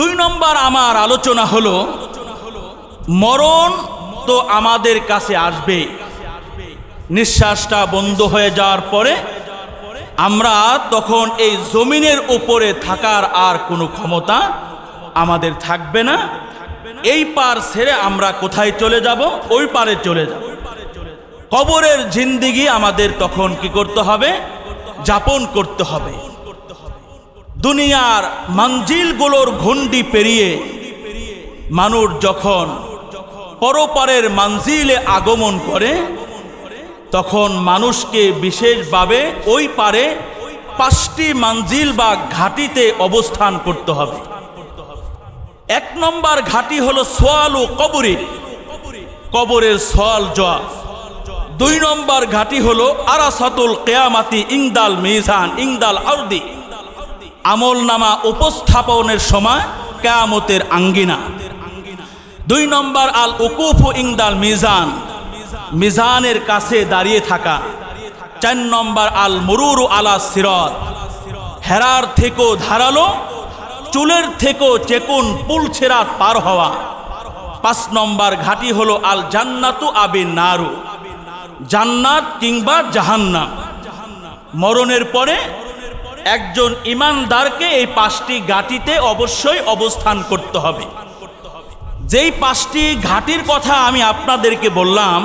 দুই নম্বর আমার আলোচনা হলো, মরণ তো আমাদের কাছে আসবে। নিঃশ্বাসটা বন্ধ হয়ে যাওয়ার পরে আমরা তখন এই জমিনের উপরে থাকার আর কোনো ক্ষমতা আমাদের থাকবে না। এই পার ছেড়ে আমরা কোথায় চলে যাব? ওই পারে চলে যাব। কবরের জিন্দিগি আমাদের তখন কি করতে হবে? যাপন করতে হবে। দুনিয়ার মঞ্জিলগুলোর ঘন্ডি পেরিয়ে, মানুষ যখন পরপারের মঞ্জিলে আগমন করে, তখন মানুষকে বিশেষভাবে ওই পারে পাঁচটি মঞ্জিল বা ঘাটিতে অবস্থান করতে হবে। এক নম্বর ঘাটি হলো সোয়াল ও কবরে। কবরের সোয়াল জোয়া। দুই নম্বর ঘাটি হলো আরাসাতুল কেয়ামাতি ইংদাল মিজান ইংদাল আউদি আমল নামা উপস্থাপনের সময় কেয়ামতের আঙ্গিনা। দুই নম্বর আল উকুফ ইংদাল মিজান, মিজানের কাছে দাঁড়িয়ে থাকা। চার নম্বর আল মুরুরু আলা সিরত, হেরার থেকেও ধারালো, চুলের থেকেও চেকুন পুল ছেড়া পার হওয়া। পাঁচ নম্বর ঘাটি হলো আল জান্নাতু আবিন নারু, জান্নাত কিংবা জাহান্নাম। মরণের পরে একজন ইমানদারকে এই পাঁচটি ঘাটিতে অবশ্যই অবস্থান করতে হবে। যেই পাঁচটি ঘাটির কথা আমি আপনাদেরকে বললাম,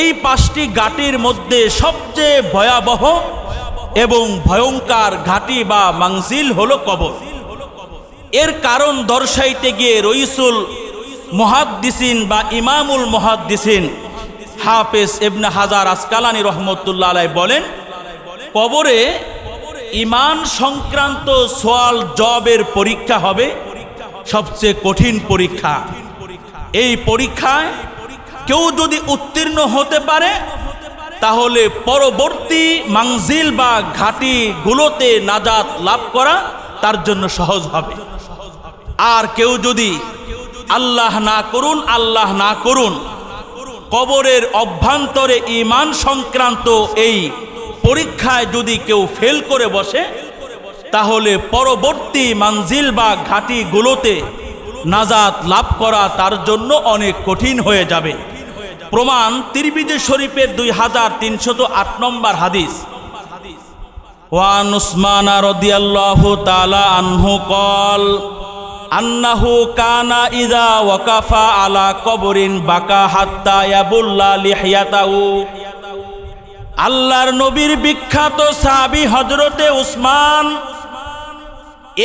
এই পাঁচটি ঘাটির মধ্যে সবচেয়ে ভয়াবহ এবং ভয়ঙ্কর ঘাটি বা মাংজিল হলো কবর। এর কারণ দর্শাইতে গিয়ে রইসুল মহাদ্দিসিন বা ইমামুল মহাদ্দিসিন হাফেজ এবনে হাজার আসকালানি রহমতুল্লাহ বলেন, কবরে ইমান সংক্রান্ত সোয়াল জবের পরীক্ষা হবে। সবচেয়ে কঠিন পরীক্ষা। এই পরীক্ষায় কেউ যদি উত্তীর্ণ হতে পারে, তাহলে পরবর্তী মাংজিল বা ঘাটিগুলোতে নাজাত লাভ করা তার জন্য সহজ হবে। আর কেউ যদি আল্লাহ না করুন, আল্লাহ না করুন, কবরের অভ্যন্তরে ইমান সংক্রান্ত এই পরীক্ষায় যদি কেউ ফেল করে বসে, তাহলে পরবর্তী মানজিল বা ঘাটিগুলোতে নাজাত লাভ করা তার জন্য অনেক কঠিন হয়ে যাবে। প্রমাণ তিরবিজে শরীফের দুই হাজার তিনশত আট নম্বর হাদিস। ওয়ান উসমানা রদিয়াল্লাহু তাআলা আনহু কল, আন্নাহু কানা ইদা ওয়াকাফা আলা কবরিন বাকা হাত্তা ইয়াবুল্লা লিহিয়াতাহু। আল্লাহর নবীর বিখ্যাত সাহাবী হজরতে উসমান।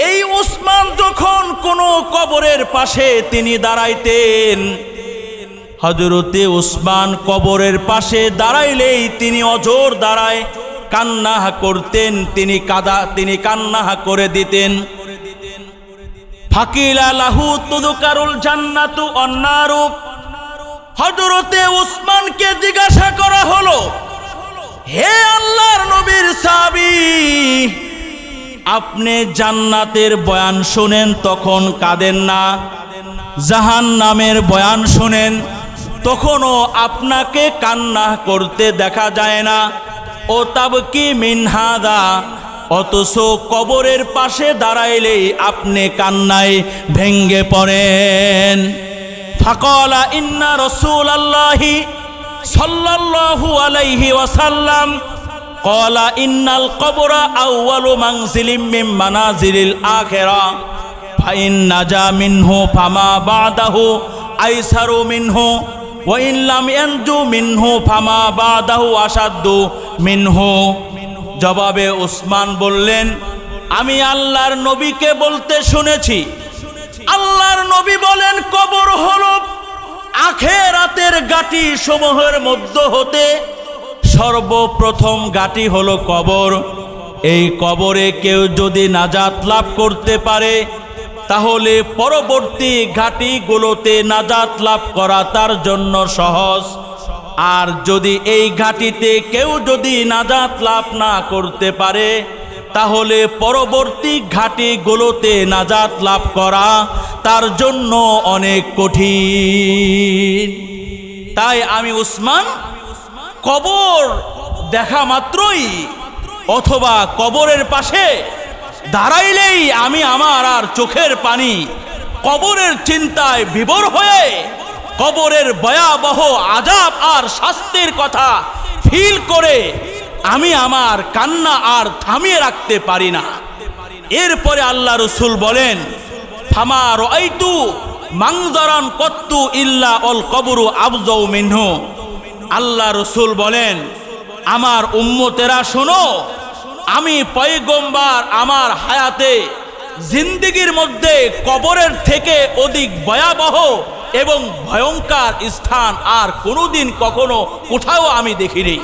এই উসমান যখন কোনো কবরের পাশে তিনি দাঁড়াইতেন হজরতে উসমান কবরের পাশে দাঁড়াইলেই তিনি অজোর দাঁড়ায় কান্না করতেন, তিনি কাদা, তিনি কান্না করে দিতেন। ফাকিলা লাহু তুদুকারুল জান্নাতু অন্নারূপ হজরতে উসমানকে জিজ্ঞাসা করা হলো হে আল্লাহর নবীর সাবি আপনি জান্নাতের বয়ান শোনেন, তখন কাঁদেন না। জাহান নামের বয়ান শোনেন, তখনও আপনাকে কান্না করতে দেখা যায় না। ও তাবকি মিনহাদা অথচ কবরের পাশে দাঁড়াইলেই আপনি কান্নায় ভেঙ্গে পড়েন। ফাকলা ইন্না রসুল আল্লাহি সাল্লাল্লাহু আলাইহি ওয়াসাল্লাম কলা ইন্নাল কবরা আউয়ালু মাংজিলিম মিম মানাজিলিল আখিরা। ফাইন নাজা মিনহু ফামা বাদাহু আইসারু মিনহু ওয়াইন লাম ইয়ানজু মিনহু ফামা বাদাহু আসাদ্দু মিনহু। জবাবে উসমান বললেন, আমি আল্লাহর নবীকে বলতে শুনেছি। আল্লাহর নবী বলেন, কবর হলো আখেরাতের গাটি সমূহের মধ্য হতে সর্বপ্রথম গাটি হলো কবর। এই কবরে কেউ যদি নাজাত লাভ করতে পারে, তাহলে পরবর্তী ঘাটিগুলোতে নাজাত লাভ করা তার জন্য সহজ। আর যদি এই ঘাটিতে কেউ যদি নাজাত লাভ না করতে পারে তাহলে পরবর্তী ঘাটিগুলোতে নাজাত লাভ করা তার জন্য অনেক কঠিন। তাই আমি উসমান, কবর দেখা মাত্রই অথবা কবরের পাশে দাঁড়াইলেই আমি আমার আর চোখের পানি কবরের চিন্তায় বিবর হয়ে কবরের ভয়াবহ আজাব আর শাস্তির কথা ফিল করে আমি আমার কান্না আর থামিয়ে রাখতে পারি না। এরপরে আল্লাহ রসুল বলেন, ফামা রআইতু মাংজারান কত্তু ইল্লা অল কবরু আবজৌ মিনহু। আল্লাহ রসুল বলেন, আমার উম্মতেরা শোনো, আমি পয়গম্বার আমার হায়াতে জিন্দিগির মধ্যে কবরের থেকে অধিক ভয়াবহ এবং ভয়ঙ্কর স্থান আর কোনোদিন কখনো কোথাও আমি দেখিনি।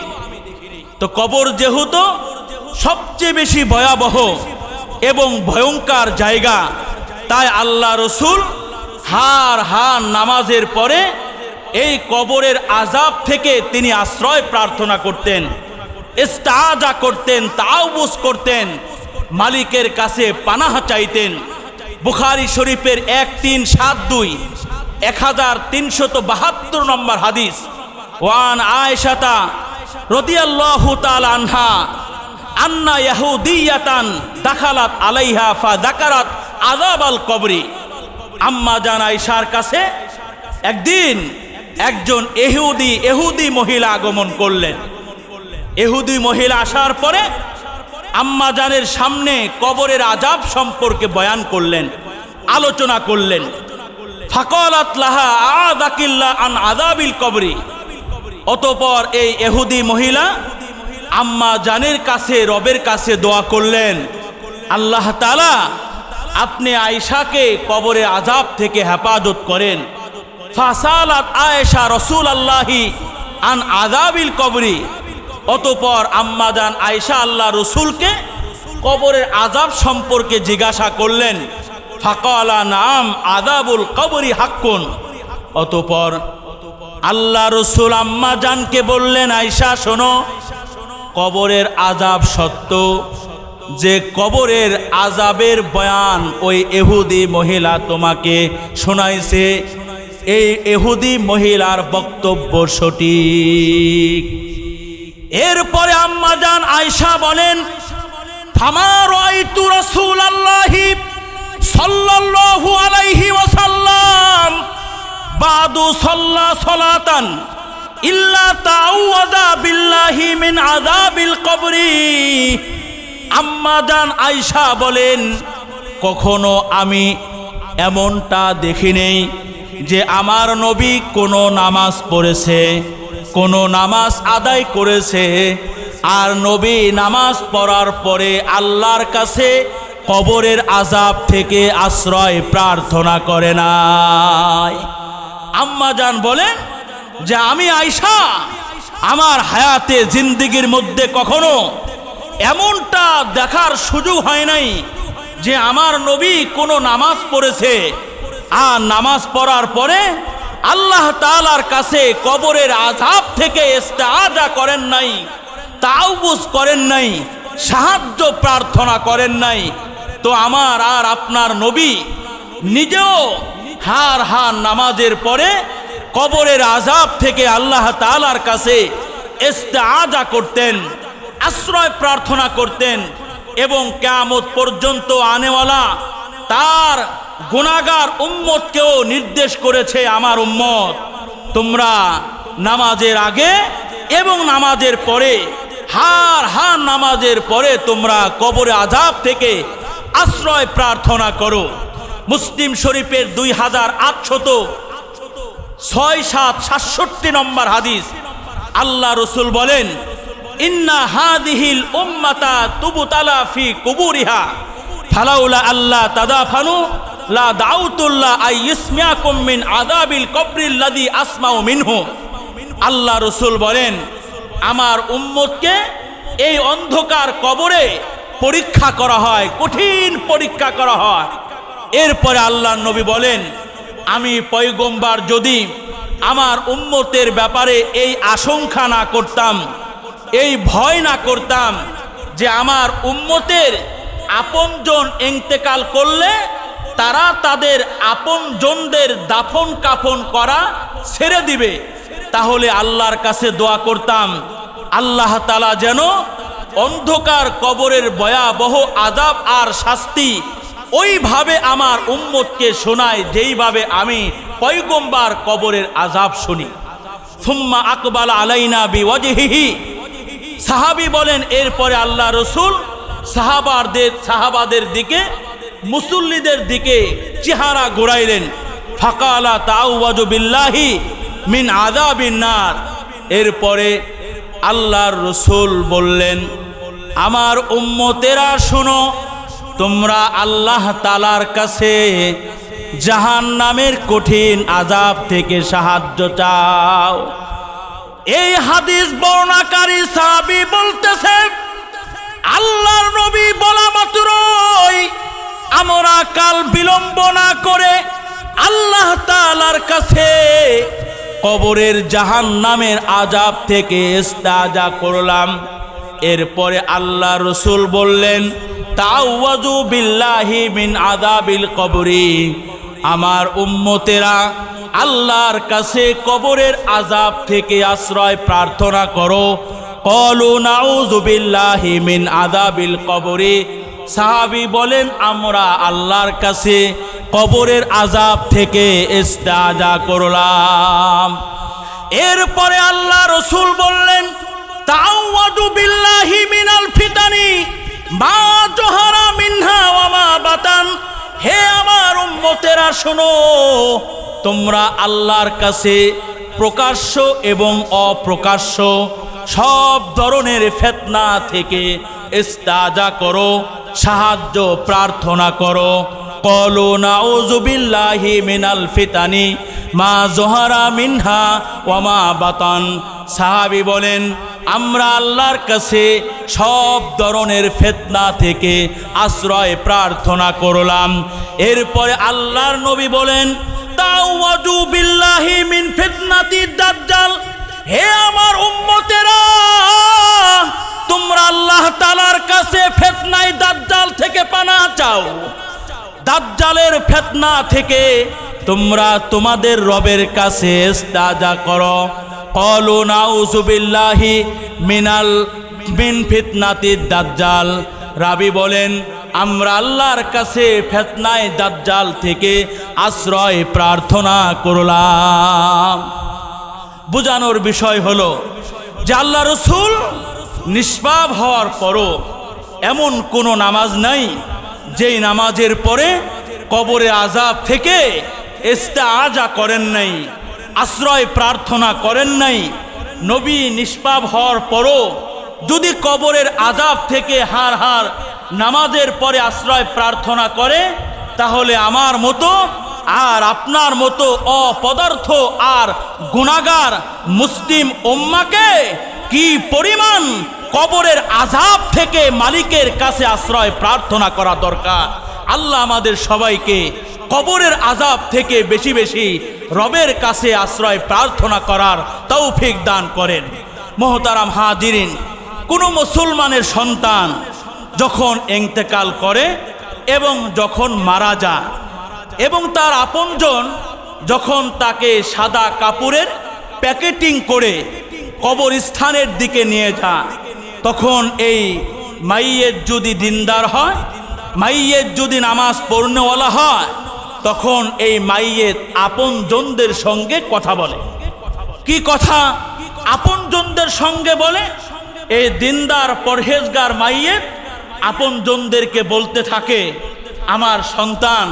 তো কবর যেহেতু সবচেয়ে বেশি ভয়াবহ এবং ভয়ঙ্কর জায়গা, তাই আল্লাহ রসুল হার হার নামাজের পরে এই কবরের আজাব থেকে তিনি আশ্রয় প্রার্থনা করতেন ইস্তাজা করতেন তাও তাওবুস করতেন, মালিকের কাছে পানাহা চাইতেন। বুখারি শরীফের এক তিন সাত দুই, এক হাজার তিনশত বাহাত্তর নম্বর হাদিস। ওয়ান আয়সাতা রদিয়াল্লাহু আনহা, আন্না ইয়াহুদিয়াতান দাখালাত আলাইহা ফা দাকারাত আয়েশার কাছে একদিন একজন এহুদি এহুদি মহিলা আগমন করলেন। এহুদি মহিলা আসার পরে আম্মা জানের সামনে কবরের আজাব সম্পর্কে বয়ান করলেন, আলোচনা করলেন। ফাকলাত লাহা আদাকিল্লা আন আদাবিল কবরি। অতপর এই এহুদি মহিলা আম্মা জানের কাছে, রবের কাছে দোয়া করলেন, আল্লাহ তালা আপনি আয়সাকে কবরে আজাব থেকে হেফাজত করেন। ফাসালাত আয়েশা রসুল আল্লাহি আন আজাবিল কবরি। অতপর আম্মাদান আয়েশা আল্লাহ রসুলকে কবরের আজাব সম্পর্কে জিজ্ঞাসা করলেন, ফাকালা নাম আদাবুল কবরি হাক্কুন। অতপর আল্লাহ রসুল আম্মা জানকে বললেন আয়সা শোনো, কবরের আজাব সত্য। যে কবরের আজাবের বয়ান ওই এহুদি মহিলা তোমাকে শোনাইছে, এই এহুদি মহিলার বক্তব্য সঠিক। এরপরে আম্মা জান আয়সা বলেন রসুল আল্লাহি সাল্লাল্লাহু আলাইহি ওয়াসাল্লাম। বাদু সাল্লা সলাতান ইল্লা তাআওয়াদা বিল্লাহি মিন আযাবিল কবরি। আম্মা জান বলেন, কখনো আমি এমনটা দেখি নেই যে আমার নবী কোনো নামাজ পড়েছে, কোনো নামাজ আদায় করেছে। আর নবী নামাজ পড়ার পরে আল্লাহর কাছে কবরের আজাব থেকে আশ্রয় প্রার্থনা করে নাই। আম্মা জান বলেন যে আমি আয়সা আমার হায়াতে জিন্দিগির মধ্যে কখনো এমনটা দেখার সুযোগ হয় নাই যে আমার নবী কোনো নামাজ পড়েছে। আর নামাজ পড়ার পরে আল্লাহ তালার কাছে কবরের আজাব থেকে ইস্তেআজা করেন নাই, তাওবুজ করেন নাই, সাহায্য প্রার্থনা করেন নাই। তো আমার আর আপনার নবী নিজেও হার হার নামাজের পরে কবরের আজাব থেকে আল্লাহ তালার কাছে ইস্তেআজা করতেন, আশ্রয় প্রার্থনা করতেন এবং কেয়ামত পর্যন্ত আনেওয়ালা তার গুণাগার উম্মতকেও নির্দেশ করেছে আমার উম্মত। তোমরা নামাজের আগে এবং নামাজের পরে, হার হার নামাজের পরে তোমরা কবরে আজাব থেকে আশ্রয় প্রার্থনা করো। মুসলিম শরীফের দুই হাজার আটশত ছয় সাত সাতষট্টি নম্বর হাদিস। আল্লাহ রসুল বলেন, ইন্না হাদিহিল উম্মাতা তুবুতালা ফি কুবুরিহা। ফালাউলা আল্লাহ তাদাফানু, লা দাউতুল্লাহ আই ইসমিয়াকুম মিন আদাবিল কবরিল লাদি আসমাউ মিনহু। আল্লাহ রসুল বলেন, আমার উম্মতকে এই অন্ধকার কবরে পরীক্ষা করা হয়, কঠিন পরীক্ষা করা হয়। এরপরে আল্লাহ নবী বলেন, আমি পয়গম্বার যদি আমার উম্মতের ব্যাপারে এই আশঙ্কা না করতাম, এই ভয় না করতাম যে আমার উম্মতের আপনজন ইন্তেকাল করলে তারা তাদের আপনজনদের দাফন কাফন করা ছেড়ে দিবে, তাহলে আল্লাহর কাছে দোয়া করতাম, আল্লাহ তালা যেন অন্ধকার কবরের ভয়াবহ আজাব আর শাস্তি ওইভাবে আমার উম্মতকে শোনায়, যেইভাবে আমি পয়গম্বার কবরের আজাব শুনি। সুম্মা আকবাল আলাইনা বিওয়াজহিহি। সাহাবি বলেন, এরপরে আল্লাহ রসুল সাহাবারদের, সাহাবাদের দিকে, মুসল্লিদের দিকে চেহারা ঘোরাইলেন। ফাকালা তাওয়াজু বিল্লাহি মিন আযাবিন নার। এরপরে আল্লাহর রসুল বললেন, আমার উম্মতেরা শোনো তোমরা আল্লাহ তালার কাছে জাহান নামের কঠিন আজাব থেকে সাহায্য চাও। এই হাদিস বর্ণাকারী সাহাবি বলতেছে, আল্লাহর নবী বলা মাত্রই আমরা কাল বিলম্ব না করে আল্লাহ তালার কাছে কবরের জাহান নামের আজাব থেকে ইস্তাজা করলাম। এরপরে আল্লাহ রসুল বললেন তাওয়াজু বিল্লাহি মিন আদাবিল কবরি। আমার উম্মতেরা আল্লাহর কাছে কবরের আজাব থেকে আশ্রয় প্রার্থনা করো। কলু নাউযু বিল্লাহি মিন আদাবিল কবরি। সাহাবি বলেন, আমরা আল্লাহর কাছে কবরের আজাব থেকে ইস্তাজা করলাম। এরপরে আল্লাহ রসুল বললেন, তাওয়াজু বিল্লাহি মিনাল ফিতানি মা উম্মতেরা শোনো, তোমরা আল্লাহর কাছে প্রকাশ্য এবং অপ্রকাশ্য সব ধরনের ফেতনা থেকে ইস্তাজা করো, সাহায্য প্রার্থনা করো। কলো নাউজুবিল্লাহি মিনাল ফিতানি মা জোহারা মিনহা ওয়ামা বাতান। সাহাবি বলেন আমরা আল্লাহর কাছে সব ধরনের ফেতনা থেকে আশ্রয় প্রার্থনা করলাম। এরপরে আল্লাহর নবী বলেন, তাওয়াজু বিল্লাহি মিন ফিতনাতি দাজ্জাল। হে আমার উম্মতেরা, তোমরা আল্লাহ তালার কাছে ফেতনাই দাজ্জাল থেকে পানা চাও। দাজ্জালের ফেতনা থেকে তোমরা তোমাদের রবের কাছে ইস্তাজা করো। কলু নাউজুবিল্লাহি মিনাল মিন ফিতনাতি দাজ্জাল। রাবি বলেন, আমরা আল্লাহর কাছে ফেতনায় দাজ্জাল থেকে আশ্রয় প্রার্থনা করলাম। বোঝানোর বিষয় হলো যে আল্লাহ রসুল নিষ্পাপ হওয়ার পরও এমন কোনো নামাজ নাই যেই নামাজের পরে কবরে আজাব থেকে আজা করেন নাই। আশ্রয় প্রার্থনা করেন নাই, নবী নিষ্পাপ হওয়ার পরও যদি কবরের আজাব থেকে হার হার নামাজের পরে আশ্রয় প্রার্থনা করে, তাহলে আমার মতো আর আপনার মতো অপদার্থ আর গুণাগার মুসলিম উম্মাকে কি পরিমাণ কবরের আজাব থেকে মালিকের কাছে আশ্রয় প্রার্থনা করা দরকার? আল্লাহ আমাদের সবাইকে কবরের আজাব থেকে বেশি বেশি রবের কাছে আশ্রয় প্রার্থনা করার তৌফিক দান করেন। মহতারাম হাজিরিন, কোনো মুসলমানের সন্তান যখন এন্তেকাল করে এবং যখন মারা যায় এবং তার আপনজন যখন তাকে সাদা কাপড়ের প্যাকেটিং করে কবরস্থানের দিকে নিয়ে যায়, তখন এই মাইয়ের যদি দিনদার হয় মাইয়ের যদি নামাজ পড়নেওয়ালা হয় তখন এই মাইয়ের আপনজনদের সঙ্গে কথা বলে। কি কথা? আপনজনদের সঙ্গে বলে এই দিনদার পরহেজগার মাইয়ের আপনজনদেরকে বলতে থাকে, আমার সন্তান,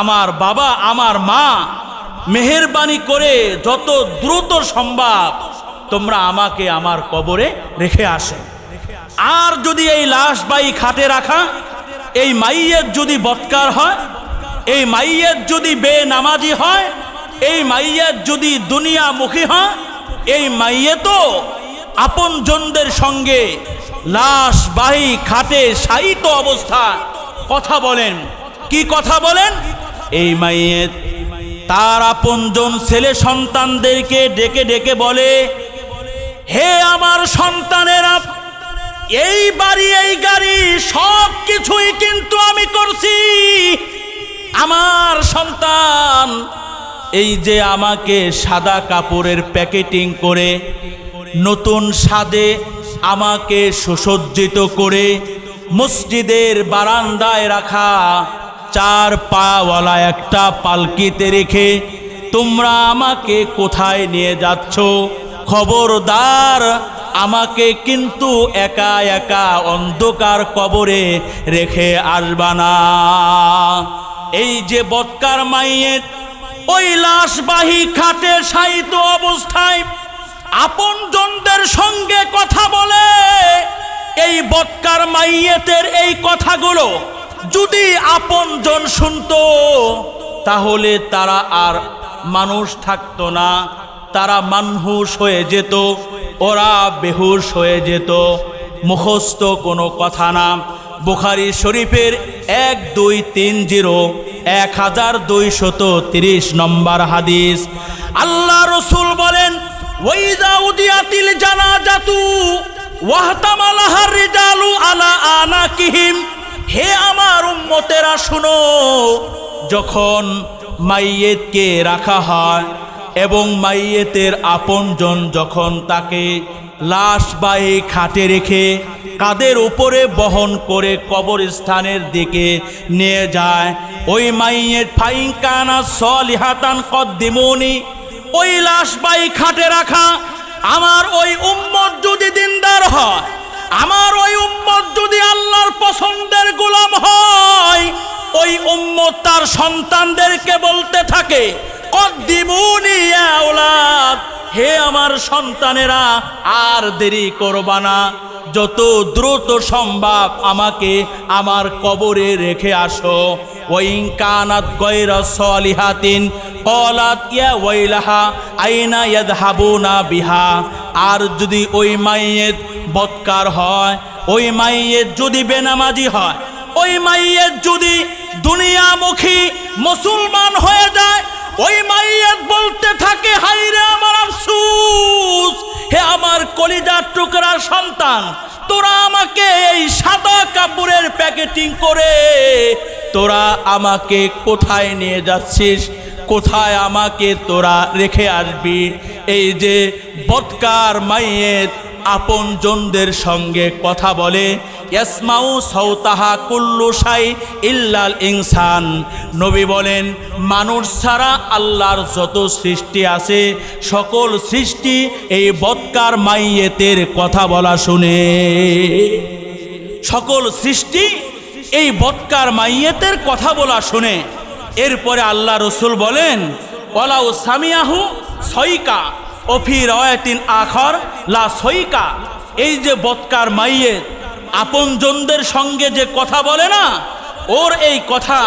আমার বাবা, আমার মা, মেহেরবানি করে যত দ্রুত সম্ভব তোমরা আমাকে আমার কবরে রেখে আসে। আর যদি এই লাশ বাই খাটে রাখা, এই মাইয়ের যদি বৎকার হয় এই মাইয়ের যদি বেনামাজি হয়, এই মাইয়ের যদি দুনিয়ামুখী হয়, এই মাইয়ে তো আপনজনদের সঙ্গে লাশ বাহি খাটে সাহিত অবস্থা কথা বলেন। কি কথা বলেন? এই মাইয়ের তার আপনজন ছেলে সন্তানদেরকে ডেকে ডেকে বলে, হে আমার সন্তানেরা, এই বাড়ি, এই গাড়ি সব কিছুই কিন্তু আমি করছি। আমার সন্তান, এই যে আমাকে সাদা কাপড়ের প্যাকেটিং করে, নতুন স্বাদে আমাকে সুসজ্জিত করে, মসজিদের বারান্দায় রাখা, চার পাওয়ালা একটা পালকিতে রেখে, তোমরা আমাকে কোথায় নিয়ে যাচ্ছ? খবরদার, আমাকে কিন্তু একা একা অন্ধকার কবরে রেখে আসবা না। এই যে বৎকার মাইয়ের ওই লাশবাহী খাটে শায়িত অবস্থায় আপন জনদের সঙ্গে কথা বলে, এই বৎকার মাইয়েতের এই কথাগুলো যদি আপন জন শুনতো, তাহলে তারা আর মানুষ থাকতো না, তারা মানহুস হয়ে যেত, ওরা বেহুশ হয়ে যেত। মুখস্থ কোনো কথা না। বুখারি শরীফের এক, দুই, তিন, জিরো, এক হাজার দুইশত তিরিশ নম্বর হাদিস। আল্লাহ রসুল বলেন ওইদা উদিয়াতিল জানা জাতু ওয়াহতামালাহার রিজালু আলা আনাকিহিম। হে আমার উম্মতেরা, শুনো, যখন মাইয়েতকে রাখা হয় এবং মাইয়েতের আপনজন যখন তাকে লাশবাহী খাটে রেখে কাদের উপরে বহন করে কবরস্থানের দিকে নিয়ে যায়। ওই মাইয়ের ফাইন কানা সলিহাতান কদ্দিমনি, ওই লাশ বাই খাটে রাখা। আমার ওই উম্মত যদি দিনদার হয়, আমার ওই উম্মত যদি আল্লাহর পছন্দের গোলাম হয়, ওই উম্মত তার সন্তানদেরকে বলতে থাকে, কদ্দিমুনি হে আমার সন্তানেরা, আর দেরি করবা না। যত দ্রুত সম্ভব আমাকে আমার কবরে রেখে আসো। বিহা। আর যদি ওই মাইয়ের বৎকার হয়, ওই মাইয়ের যদি বেনামাজি হয়, ওই মাইয়ের যদি দুনিয়ামুখী মুসলমান হয়ে যায়, ওই মাইয়াত বলতে থাকে হাইরে কলিজার টুকরার সন্তান, তোরা আমাকে এই সাদা কাপড়ের প্যাকেটিং করে তোরা আমাকে কোথায় নিয়ে যাচ্ছিস? কোথায় আমাকে তোরা রেখে আসবি? এই যে বৎকার মাইয়ের আপন জনদের সঙ্গে কথা বলে ইয়াসমাউ সৌতাহা কুল্লু সাই ইল্লাল ইনসান। নবী বলেন, মানুষ ছাড়া আল্লাহর যত সৃষ্টি আছে, সকল সৃষ্টি এই বৎকার মাইয়েতের কথা বলা শুনে। সকল সৃষ্টি এই বৎকার মাইয়েতের কথা বলা শুনে। এরপরে আল্লাহ রসুল বলেন ওলাউ সামিয়াহু সইকা অফি রয়াতিন আখর লা সইকা। এই যে বৎকার মাইয়ের আপনজনদের সঙ্গে যে কথা বলে না, ওর এই কথা,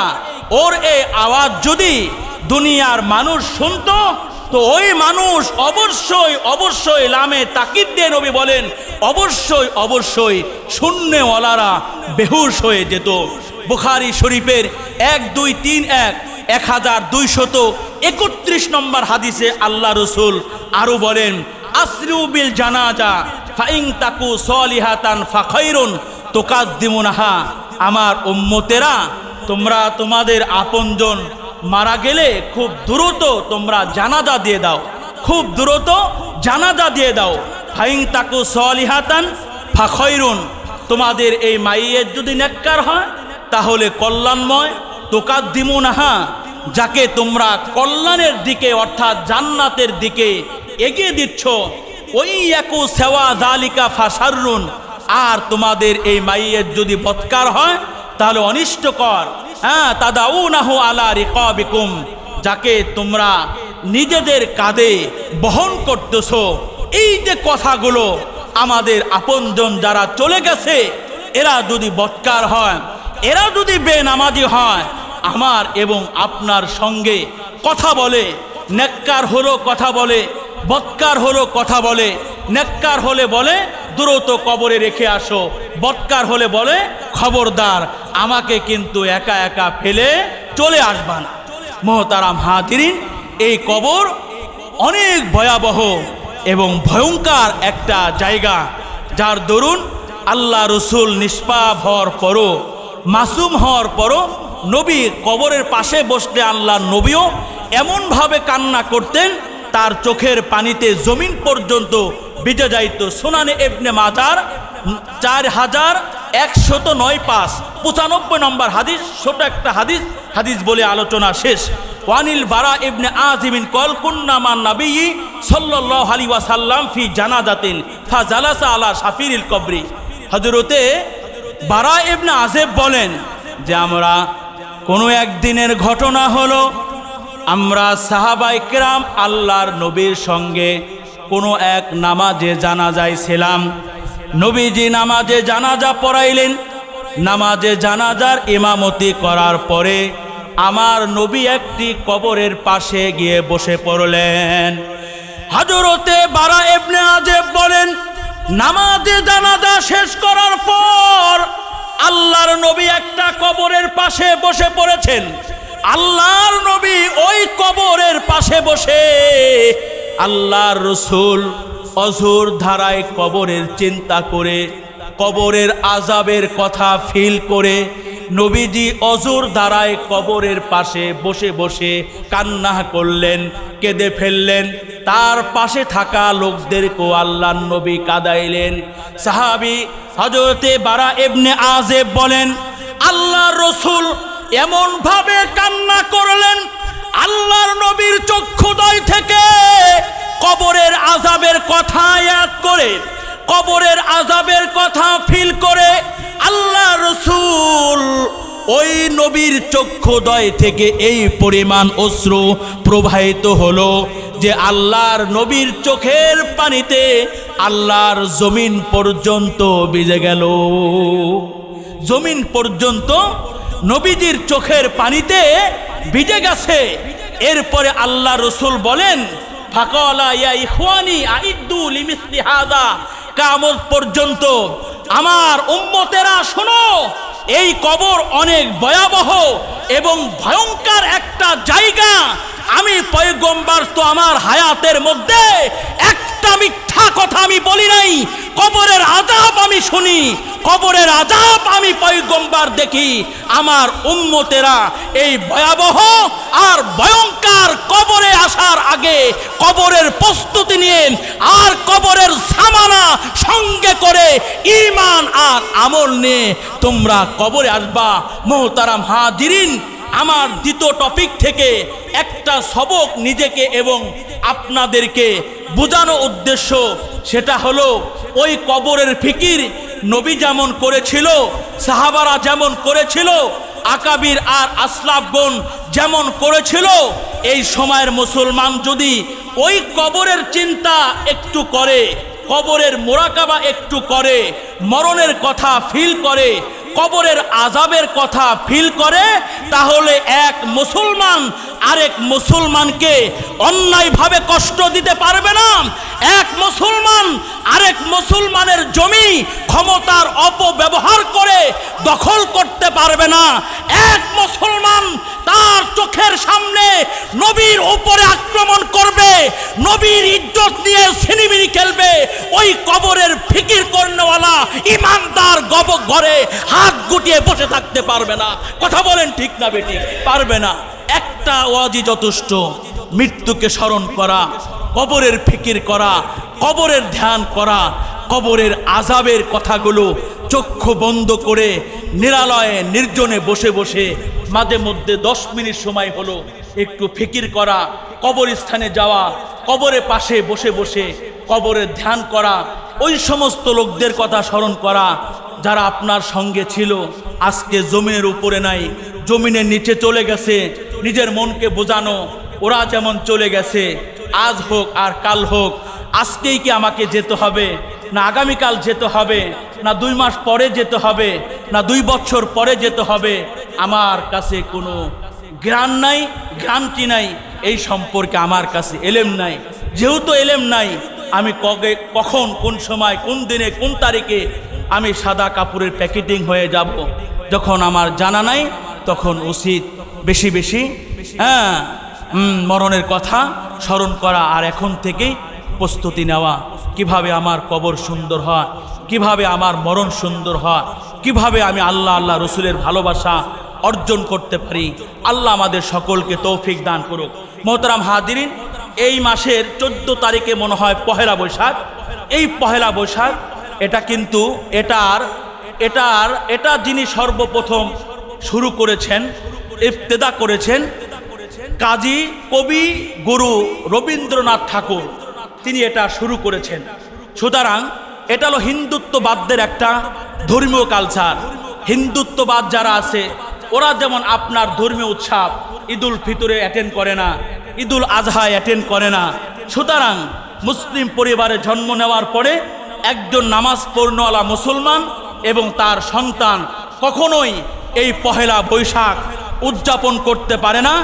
ওর এই আওয়াজ যদি দুনিয়ার মানুষ শুনতো, তো ওই মানুষ অবশ্যই অবশ্যই লামে তাকিদ দিয়ে নবী বলেন, অবশ্যই অবশ্যই শূন্যওয়ালারা বেহুশ হয়ে যেত। বুখারি শরীফের এক, দুই, তিন, এক এক হাজার দুইশত একত্রিশ নম্বর হাদিসে আল্লাহ রসুল আরও বলেন আসরিউবিল জানাজা ফাইং তাকু সলিহাতান ফাখৈরুন তোকাদ্দিমুনাহা। আমার উম্মতেরা, তোমরা তোমাদের আপনজন মারা গেলে খুব দ্রুত তোমরা জানাজা দিয়ে দাও। খুব দ্রুত জানাজা দিয়ে দাও। ফাইং তাকু সলিহাতান ফাখৈরুন তোমাদের এই মাইয়ের যদি নেককার হয়, তাহলে কল্যাণময় তোকাদ্দিমুনাহা, যাকে তোমরা কল্যাণের দিকে অর্থাৎ জান্নাতের দিকে এগিয়ে দিচ্ছ। ওই একু সেওয়া আর তোমাদের এই মাইয়ের যদি বৎকার হয়, তাহলে অনিষ্টকর। হ্যাঁ তাদাউ নাহু আলা রিকাবিকুম। যাকে তোমরা নিজেদের কাঁধে বহন করতেছ। এই যে কথাগুলো আমাদের আপনজন যারা চলে গেছে, এরা যদি বৎকার হয়, এরা যদি বেনামাজি হয়, আমার এবং আপনার সঙ্গে কথা বলে, নেককার হলো কথা বলে বৎকার হলো কথা বলে, নেককার হলে বলে, দ্রুত কবরে রেখে আসো। বৎকার হলে বলে, খবরদার, আমাকে কিন্তু একা একা ফেলে চলে আসবা না। মোহতারাম হাতিরিন এই কবর অনেক ভয়াবহ এবং ভয়ঙ্কর একটা জায়গা, যার দরুন আল্লাহ রসুল নিষ্পাপ হওয়ার পরও, মাসুম হওয়ার পরও নবী কবরের পাশে বসলে আল্লাহ নবীও এমনভাবে কান্না করতেন তার চোখের পানিতে জমিন পর্যন্ত বিজে যাইত। সোনানে এবনে মাজার চার হাজার একশত নয় পাঁচ। পঁচানব্বই নম্বর হাদিস, ছোট একটা হাদিস হাদিস বলে আলোচনা শেষ। ওয়ানিল বারা ইবনে আজিমিন কল কুন্নামান নাবি সাল্লাল্লাহু আলাইহি ওয়াসাল্লাম ফি জানাজাতিন ফা জালাসা আলা শাফিরিল কবরি। হযরতে বারা ইবনে আজেব বলেন, যে আমরা কোনো একদিনের ঘটনা হলো আমরা সাহাবাই কেরাম আল্লাহর নবীর সঙ্গে কোনো এক নামাজে জানাজায় ছিলাম। নবীজি নামাজে জানাজা পড়াইলেন। নামাজে জানাজার ইমামতি করার পরে আমার নবী একটি কবরের পাশে গিয়ে বসে পড়লেন। হাজরতে বারা এবনে আজেব বলেন, নামাজে জানাজা শেষ করার পর আল্লাহর নবী একটা কবরের পাশে বসে পড়েছেন। আল্লাহর নবী ওই কবরের পাশে বসে আল্লাহর রসুল অজুর ধারায় কবরের চিন্তা করে, কবরের আজাবের কথা ফিল করে নবীজি অজুর দ্বারায় কবরের পাশে বসে বসে কান্না করলেন, কেঁদে ফেললেন। তার পাশে থাকা লোকদেরকেও আল্লাহ নবী কাদাইলেন। সাহাবি হজরতে বারা এবনে আজেব বলেন আল্লাহ রসুল এমন ভাবে কান্না করলেন আল্লাহর নবীর চক্ষুদয় থেকে। কবরের আজাবের কথা ইয়াদ করে, কবরের আজাবের কথা ফিল করে আল্লাহ রসুল ওই নবীর চক্ষুদয় থেকে এই পরিমাণ অশ্রু প্রবাহিত হলো যে আল্লাহর নবীর চোখের পানিতে আল্লাহর জমিন পর্যন্ত ভিজে গেল। জমিন পর্যন্ত নবীজির চোখের পানিতে ভিজে গেছে। এরপরে আল্লাহ রসুল বলেন কামত পর্যন্ত আমার উম্মতেরা শোনো, এই কবর অনেক ভয়াবহ এবং ভয়ঙ্কর একটা জায়গা। আমি পয়গম্বার তো আমার হায়াতের মধ্যে একটা মিথ্যা কথা আমি বলি নাই। কবরের আজাব আমি শুনি। কবরের আজাব আমি পয়গম্বার দেখি। আমার উম্মতেরা এই ভয়াবহ আর ভয়ঙ্কর কবরে আসার আগে কবরের প্রস্তুতি নিয়ে আর কবরের সামানা সঙ্গে করে ইমান আর আমল নিয়ে তোমরা কবরে আসবা। মোহতারাম হাজিরিন আমার দ্বিতীয় টপিক থেকে একটা সবক নিজেকে এবং আপনাদেরকে বোঝানো উদ্দেশ্য, সেটা হলো ওই কবরের ফিকির নবী যেমন করেছিল, সাহাবারা যেমন করেছিল, আকাবির আর আসলাফগণ যেমন করেছিল, এই সময়ের মুসলমান যদি ওই কবরের চিন্তা একটু করে, কবরের মোরাকাবা একটু করে, মরণের কথা ফিল করে কবরের আজাবের কথা ফিল করে, তাহলে এক মুসলমান আরেক মুসলমানকে অন্যায়ভাবে কষ্ট দিতে পারবে না। এক মুসলমান, আরেক মুসলমানের জমি ক্ষমতার অপব্যবহার করে দখল করতে পারবে না। এক মুসলমান তার চোখের সামনে নবীর উপরে আক্রমণ করবে, নবীর ইজ্জত নিয়ে সিনিমিনি খেলবে, ওই কবরের ফিকির কর্ণওয়ালা ইমানদার গব ঘরে হাত গুটিয়ে বসে থাকতে পারবে না। কথা বলেন ঠিক না বেটি? পারবে না। একটা ওয়াজি যথেষ্ট, মৃত্যুকে স্মরণ করা। কবরের ফিকির করা, কবরের ধ্যান করা, কবরের আজাবের কথাগুলো চক্ষু বন্ধ করে নিরালয়ে নির্জনে বসে বসে মাঝে মধ্যে দশ মিনিট সময় হলো একটু ফিকির করা, কবরস্থানে যাওয়া, কবরের পাশে বসে বসে কবরের ধ্যান করা, ওই সমস্ত লোকদের কথা স্মরণ করা যারা আপনার সঙ্গে ছিল, আজকে জমিনের উপরে নাই, জমিনের নিচে চলে গেছে, নিজের মনকে বোঝানো, ওরা যেমন চলে গেছে আজ হোক আর কাল হোক, আজকেই কি আমাকে যেতে হবে? না আগামীকাল যেতে হবে, না দুই মাস পরে যেতে হবে, না দুই বছর পরে যেতে হবে, আমার কাছে কোনো জ্ঞান নাই গ্রান্তি নাই, এই সম্পর্কে আমার কাছে এলেম নাই। যেহেতু এলেম নাই, আমি কবে, কখন, কোন সময়, কোন দিনে, কোন তারিখে আমি সাদা কাপড়ের প্যাকেটিং হয়ে যাব। যখন আমার জানা নাই, তখন উচিত বেশি বেশি হ্যাঁ মরণের কথা স্মরণ করা আর এখন থেকেই প্রস্তুতি নেওয়া। কীভাবে আমার কবর সুন্দর হয়, কীভাবে আমার মরণ সুন্দর হয়, কীভাবে আমি আল্লাহ আল্লাহ রসুলের ভালোবাসা অর্জন করতে পারি, আল্লাহ আমাদের সকলকে তৌফিক দান করুক। মোহতারাম হাদিরিন এই মাসের চোদ্দ তারিখে মনে হয় পহেলা বৈশাখ। এই পহেলা বৈশাখ, এটা কিন্তু এটার এটার, এটা যিনি সর্বপ্রথম শুরু করেছেন ইফতেদা করেছেন কাজী, কবি, গুরু রবীন্দ্রনাথ ঠাকুর, তিনি এটা শুরু করেছেন। সুতরাং এটা হলো হিন্দুত্ববাদদের একটা ধর্মীয় কালচার হিন্দুত্ববাদ যারা আছে, ওরা যেমন আপনার ধর্মীয় উৎসব, ঈদুল ফিতরে অ্যাটেন্ড করে না, ঈদুল আজহায় অ্যাটেন্ড করে না। সুতরাং মুসলিম পরিবারে জন্ম নেওয়ার পরে একজন নামাজ পড়নওয়ালা মুসলমান এবং তার সন্তান কখনোই এই পহেলা বৈশাখ উদযাপন করতে পারে না।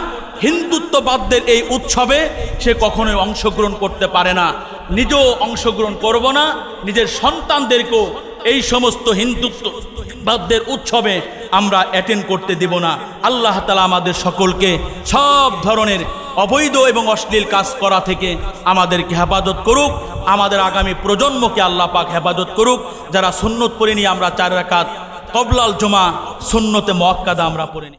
হিন্দুত্ববাদদের এই উৎসবে সে কখনোই অংশগ্রহণ করতে পারে না। নিজেও অংশগ্রহণ করব না। নিজের সন্তানদেরকেও এই সমস্ত হিন্দুত্ববাদদের উৎসবে আমরা অ্যাটেন্ড করতে দিব না। আল্লাহ তালা আমাদের সকলকে সব ধরনের অবৈধ এবং অশ্লীল কাজ করা থেকে আমাদেরকে হেফাজত করুক। আমাদের আগামী প্রজন্মকে আল্লাহ পাক হেফাজত করুক। যারা সুন্নত পড়ে নিয়ে আমরা চার রাকাত কবলাল জমা, সুন্নতে মক্কাদা আমরা পড়ে